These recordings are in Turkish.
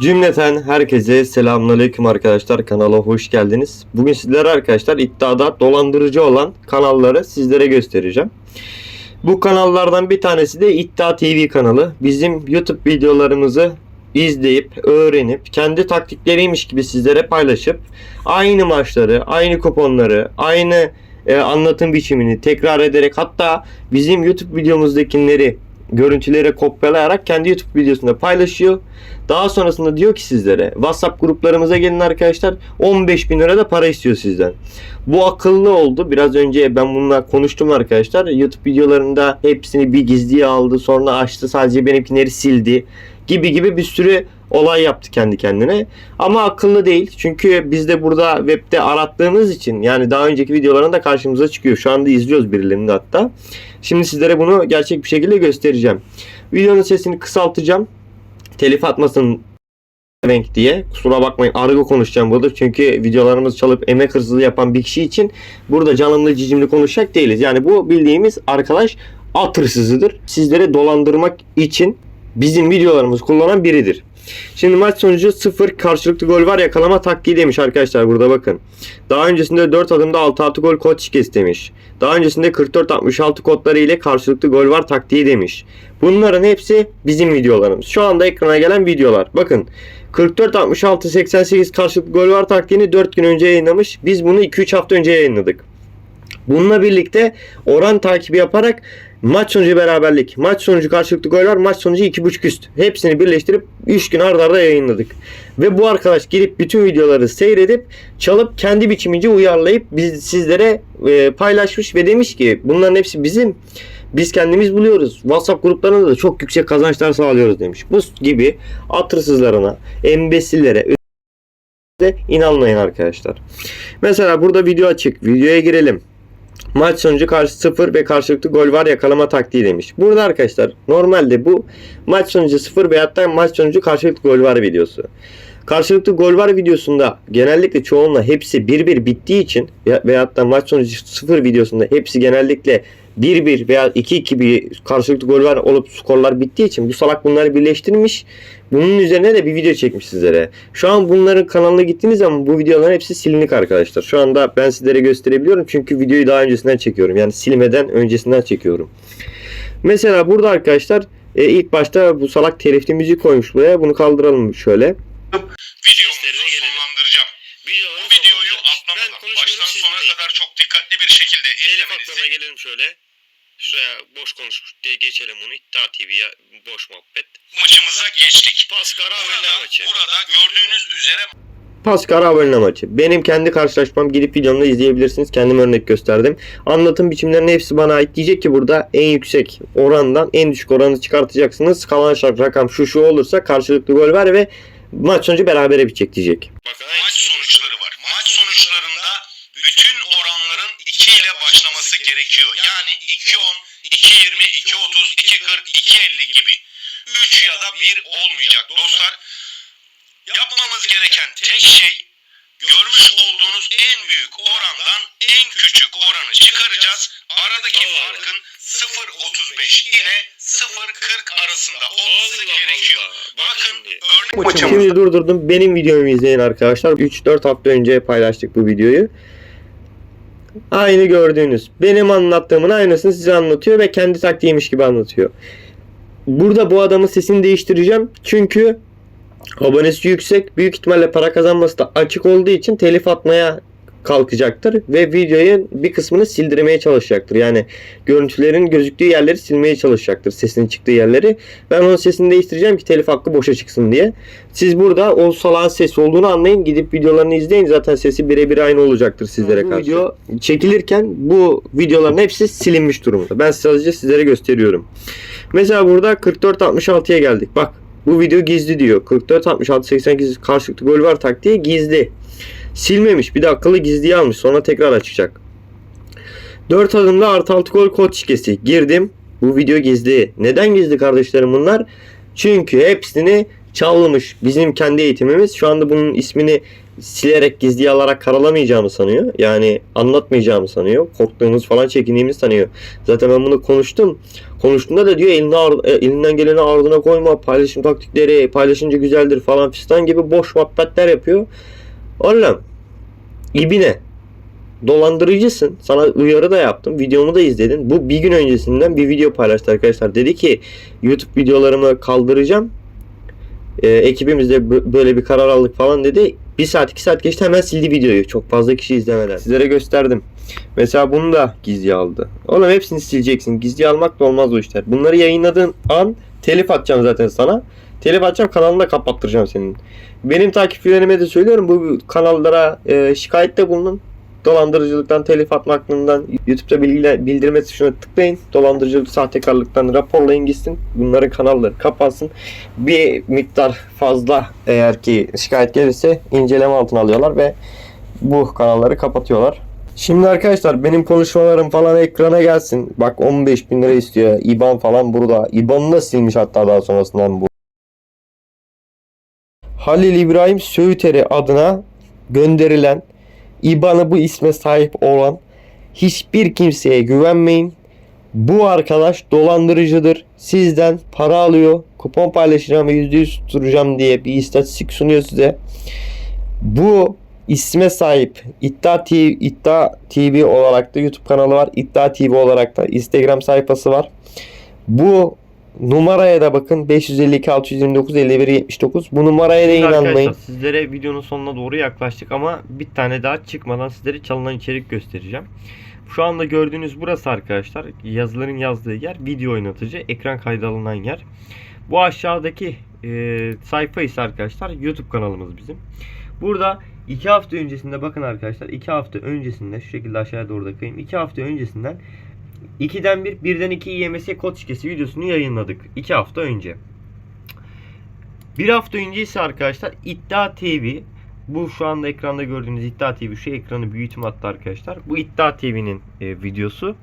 Cümleten herkese selamünaleyküm arkadaşlar kanala hoş geldiniz. Bugün sizlere arkadaşlar iddiada dolandırıcı olan kanalları sizlere göstereceğim. Bu kanallardan bir tanesi de İddia TV kanalı. Bizim YouTube videolarımızı izleyip, öğrenip, kendi taktikleriymiş gibi sizlere paylaşıp aynı maçları, aynı kuponları, aynı e, anlatım biçimini tekrar ederek hatta bizim YouTube videomuzdakileri görüntülere kopyalayarak kendi YouTube videosunda paylaşıyor. Daha sonrasında diyor ki sizlere WhatsApp gruplarımıza gelin arkadaşlar 15 bin lira da para istiyor sizden. Bu akıllı oldu. Biraz önce ben bununla konuştum arkadaşlar. YouTube videolarında hepsini bir gizliye aldı. Sonra açtı sadece benimkileri sildi. Gibi gibi bir sürü olay yaptı kendi kendine. Ama akıllı değil. Çünkü biz de burada webde arattığımız için yani daha önceki videolarında karşımıza çıkıyor. Şu anda izliyoruz birilerini hatta. Şimdi sizlere bunu gerçek bir şekilde göstereceğim. Videonun sesini kısaltacağım. Telif atmasın renk diye. Kusura bakmayın argo konuşacağım burada. Çünkü videolarımız çalıp emek hırsızlığı yapan bir kişi için burada canımlı cicimli konuşacak değiliz. Yani bu bildiğimiz arkadaş at hırsızıdır. Sizleri dolandırmak için bizim videolarımız kullanan biridir. Şimdi maç sonucu 0 karşılıklı gol var yakalama taktiği demiş arkadaşlar burada bakın. Daha öncesinde 4 adımda 6-6 gol kod şikesi demiş. Daha öncesinde 44-66 kodları ile karşılıklı gol var taktiği demiş. Bunların hepsi bizim videolarımız. Şu anda ekrana gelen videolar. Bakın 44-66-88 karşılıklı gol var taktiğini 4 gün önce yayınlamış. Biz bunu 2-3 hafta önce yayınladık. Bununla birlikte oran takibi yaparak maç sonucu beraberlik, maç sonucu karşılıklı gol var, maç sonucu 2.5 üst. Hepsini birleştirip 3 gün arda arda yayınladık. Ve bu arkadaş girip bütün videoları seyredip çalıp kendi biçimince uyarlayıp biz sizlere e, paylaşmış ve demiş ki bunların hepsi bizim. Biz kendimiz buluyoruz. WhatsApp gruplarında da çok yüksek kazançlar sağlıyoruz demiş. Bu gibi atırsızlarına, embesillere inanmayın arkadaşlar. Mesela burada video açık. Videoya girelim. Maç sonucu karşı 0 ve karşılıklı gol var yakalama taktiği demiş. Burada arkadaşlar normalde bu maç sonucu 0 veyahut da maç sonucu karşılıklı gol var videosu. Karşılıklı gol var videosunda genellikle çoğunla hepsi 1-1 bittiği için veya- veyahut da maç sonucu 0 videosunda hepsi genellikle 1-1 veya 2-2 bir karşılıklı gol var olup skorlar bittiği için bu salak bunları birleştirmiş. Bunun üzerine de bir video çekmiş sizlere. Şu an bunların kanalına gittiğiniz zaman bu videoların hepsi silinik arkadaşlar. Şu anda ben sizlere gösterebiliyorum çünkü videoyu daha öncesinden çekiyorum. Yani silmeden öncesinden çekiyorum. Mesela burada arkadaşlar e, ilk başta bu salak telifli müzik koymuş buraya. Bunu kaldıralım şöyle. videomuzu sonlandıracağım. Bu videoyu atlamadan baştan sona kadar çok dikkatli bir şekilde izlemenizi gelelim şöyle. Şuraya boş konuşmuş diye geçelim bunu. İddia TV'ye boş muhabbet. maçımıza geçtik. Paskara Burada, burada gördüğünüz üzere Paskara abone maçı. Benim kendi karşılaşmam gidip videomda izleyebilirsiniz. Kendim örnek gösterdim. Anlatım biçimlerinin hepsi bana ait. Diyecek ki burada en yüksek orandan en düşük oranı çıkartacaksınız. Kalan şart rakam şu şu olursa karşılıklı gol var ve maç sonucu berabere bitecek diyecek. maç sonuçları var. Maç sonuçlarında bütün oranların 2 ile başlaması gerekiyor. Yani 2.10, 2.20, 2.30, 2.40, 2.50 gibi. 3 ya da 1 olmayacak dostlar. Yapmamız gereken tek şey görmüş olduğunuz en büyük orandan en küçük oranı çıkaracağız. Aradaki farkın 0.35 ile 0.40 arasında olması gerekiyor. Bakın örnek Şimdi durdurdum. Benim videomu izleyin arkadaşlar. 3-4 hafta önce paylaştık bu videoyu. Aynı gördüğünüz. Benim anlattığımın aynısını size anlatıyor ve kendi taktiğiymiş gibi anlatıyor. Burada bu adamın sesini değiştireceğim. Çünkü abonesi yüksek. Büyük ihtimalle para kazanması da açık olduğu için telif atmaya kalkacaktır ve videoyu bir kısmını sildirmeye çalışacaktır. Yani görüntülerin gözüktüğü yerleri silmeye çalışacaktır. Sesinin çıktığı yerleri. Ben onun sesini değiştireceğim ki telif hakkı boşa çıksın diye. Siz burada o salağın sesi olduğunu anlayın. Gidip videolarını izleyin. Zaten sesi birebir aynı olacaktır sizlere Bu karşı. video çekilirken bu videoların hepsi silinmiş durumda. Ben sadece sizlere gösteriyorum. Mesela burada 44-66'ya geldik. Bak bu video gizli diyor. 44-66-88 karşılıklı gol var taktiği gizli. Silmemiş. Bir de akıllı gizliye almış. Sonra tekrar açacak. 4 adımda artı 6 gol kod şikesi. Girdim. Bu video gizli. Neden gizli kardeşlerim bunlar? Çünkü hepsini çalmış. Bizim kendi eğitimimiz şu anda bunun ismini silerek gizliye alarak karalamayacağımı sanıyor. Yani anlatmayacağımı sanıyor. Korktuğumuz falan çekindiğimiz sanıyor. Zaten ben bunu konuştum. Konuştuğumda da diyor eline ar- e, elinden geleni ardına koyma. Paylaşım taktikleri paylaşınca güzeldir falan fistan gibi boş muhabbetler yapıyor. Oğlum ibine dolandırıcısın. Sana uyarı da yaptım. Videomu da izledin. Bu bir gün öncesinden bir video paylaştı arkadaşlar. Dedi ki YouTube videolarımı kaldıracağım. Ee, ekibimizde bö- böyle bir karar aldık falan dedi. Bir saat iki saat geçti hemen sildi videoyu. Çok fazla kişi izlemeden. Sizlere gösterdim. Mesela bunu da gizli aldı. Oğlum hepsini sileceksin. Gizli almak da olmaz o işler. Bunları yayınladığın an telif atacağım zaten sana. Telif atacağım kanalını da kapattıracağım senin. Benim takipçilerime de söylüyorum bu kanallara e, şikayette bulunun. Dolandırıcılıktan, telif atma hakkından, YouTube'da bilgiler, bildirme tuşuna tıklayın. Dolandırıcılık, sahtekarlıktan raporlayın gitsin. Bunların kanalları kapansın. Bir miktar fazla eğer ki şikayet gelirse inceleme altına alıyorlar ve bu kanalları kapatıyorlar. Şimdi arkadaşlar benim konuşmalarım falan ekrana gelsin. Bak 15 bin lira istiyor. IBAN falan burada. IBAN'ı da silmiş hatta daha sonrasından bu. Halil İbrahim Söğüteri adına gönderilen IBAN'ı bu isme sahip olan hiçbir kimseye güvenmeyin. Bu arkadaş dolandırıcıdır. Sizden para alıyor. Kupon paylaşacağım ve %100 tutturacağım diye bir istatistik sunuyor size. Bu isme sahip İddia TV, İddia TV olarak da YouTube kanalı var. İddia TV olarak da Instagram sayfası var. Bu numaraya da bakın 552 629 51 79. Bu numaraya da inanmayın. Sizlere videonun sonuna doğru yaklaştık ama bir tane daha çıkmadan sizlere çalınan içerik göstereceğim. Şu anda gördüğünüz burası arkadaşlar yazıların yazdığı yer video oynatıcı ekran kaydı alınan yer. Bu aşağıdaki e, sayfa ise arkadaşlar YouTube kanalımız bizim. Burada 2 hafta öncesinde bakın arkadaşlar 2 hafta öncesinde şu şekilde aşağıya doğru da kayayım. 2 hafta öncesinden 2'den 1 1'den 2 IMS kod şifresi videosunu yayınladık. 2 hafta önce. Bir hafta önce ise arkadaşlar İddia TV bu şu anda ekranda gördüğünüz İddia TV şu ekranı büyütüm hatta arkadaşlar. Bu İddia TV'nin e, videosu.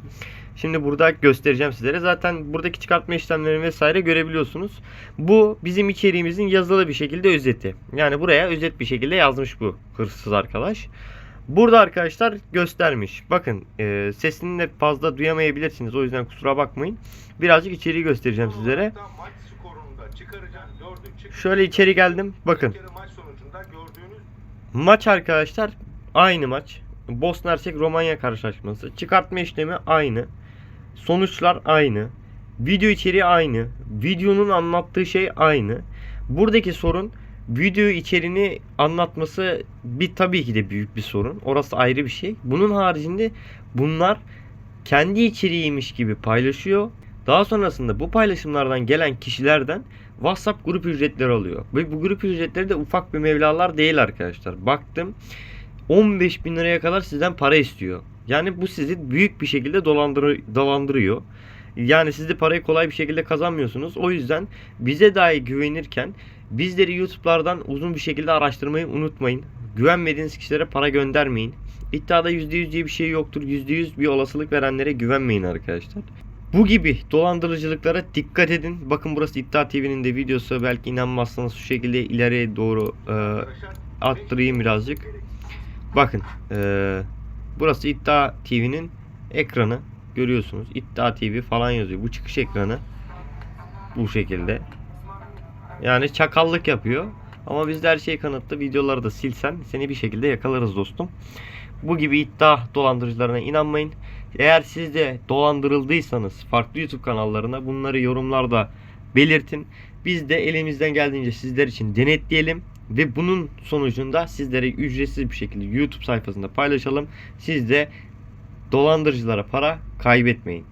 Şimdi burada göstereceğim sizlere. Zaten buradaki çıkartma işlemlerini vesaire görebiliyorsunuz. Bu bizim içeriğimizin yazılı bir şekilde özeti. Yani buraya özet bir şekilde yazmış bu hırsız arkadaş. Burada arkadaşlar göstermiş. Bakın e, sesini de fazla duyamayabilirsiniz. O yüzden kusura bakmayın. Birazcık içeriği göstereceğim sizlere. Şöyle içeri geldim. Bakın. Maç arkadaşlar aynı maç. Bosna Hersek Romanya karşılaşması. Çıkartma işlemi aynı. Sonuçlar aynı. Video içeriği aynı. Videonun anlattığı şey aynı. Buradaki sorun video içeriğini anlatması bir tabii ki de büyük bir sorun. Orası ayrı bir şey. Bunun haricinde bunlar kendi içeriğiymiş gibi paylaşıyor. Daha sonrasında bu paylaşımlardan gelen kişilerden WhatsApp grup ücretleri alıyor. Ve bu grup ücretleri de ufak bir mevlalar değil arkadaşlar. Baktım 15 bin liraya kadar sizden para istiyor. Yani bu sizi büyük bir şekilde dolandır dolandırıyor. Yani siz de parayı kolay bir şekilde kazanmıyorsunuz. O yüzden bize dahi güvenirken bizleri YouTube'lardan uzun bir şekilde araştırmayı unutmayın. Güvenmediğiniz kişilere para göndermeyin. İddiada %100 diye bir şey yoktur. %100 bir olasılık verenlere güvenmeyin arkadaşlar. Bu gibi dolandırıcılıklara dikkat edin. Bakın burası İddia TV'nin de videosu. Belki inanmazsanız şu şekilde ileriye doğru e, arttırayım birazcık. Bakın e, burası İddia TV'nin ekranı. Görüyorsunuz. İddia TV falan yazıyor. Bu çıkış ekranı. Bu şekilde. Yani çakallık yapıyor. Ama bizde her şey kanıtlı. Videoları da silsen seni bir şekilde yakalarız dostum. Bu gibi iddia dolandırıcılarına inanmayın. Eğer siz de dolandırıldıysanız farklı YouTube kanallarına bunları yorumlarda belirtin. Biz de elimizden geldiğince sizler için denetleyelim ve bunun sonucunda sizlere ücretsiz bir şekilde YouTube sayfasında paylaşalım. Siz de dolandırıcılara para kaybetmeyin.